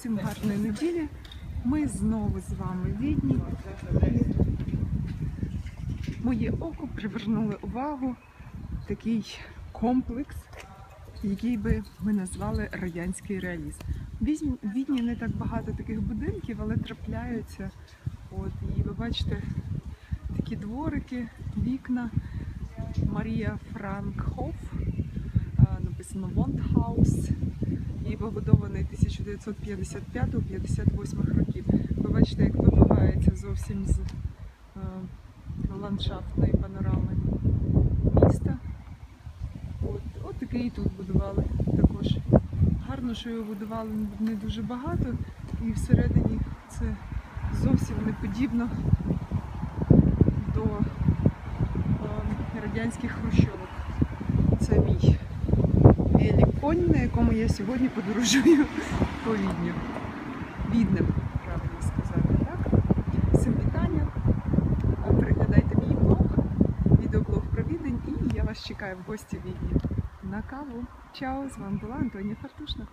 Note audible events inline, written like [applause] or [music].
всім гарної неділі. Ми знову з вами Відні. Моє око привернули увагу такий комплекс, який би ми назвали радянський реалізм. Відні не так багато таких будинків, але трапляються. От, і ви бачите такі дворики, вікна. Марія Франкхоф, написано Вондхаус і побудований 1955-58 років. Ви бачите, як вибивається зовсім з е, ландшафтної панорами міста. От, от такий і тут будували також. Гарно, що його будували не дуже багато, і всередині це зовсім не подібно до е, радянських хрущовок. Це мій велик-конь, на якому я сьогодні подорожую [laughs] по Відню. Віднем, правильно сказати, так? Всім вітання. Переглядайте мій блог, відеоблог про Відень, і я вас чекаю в гості в Відні на каву. Чао! З вами була Антонія Фартушна.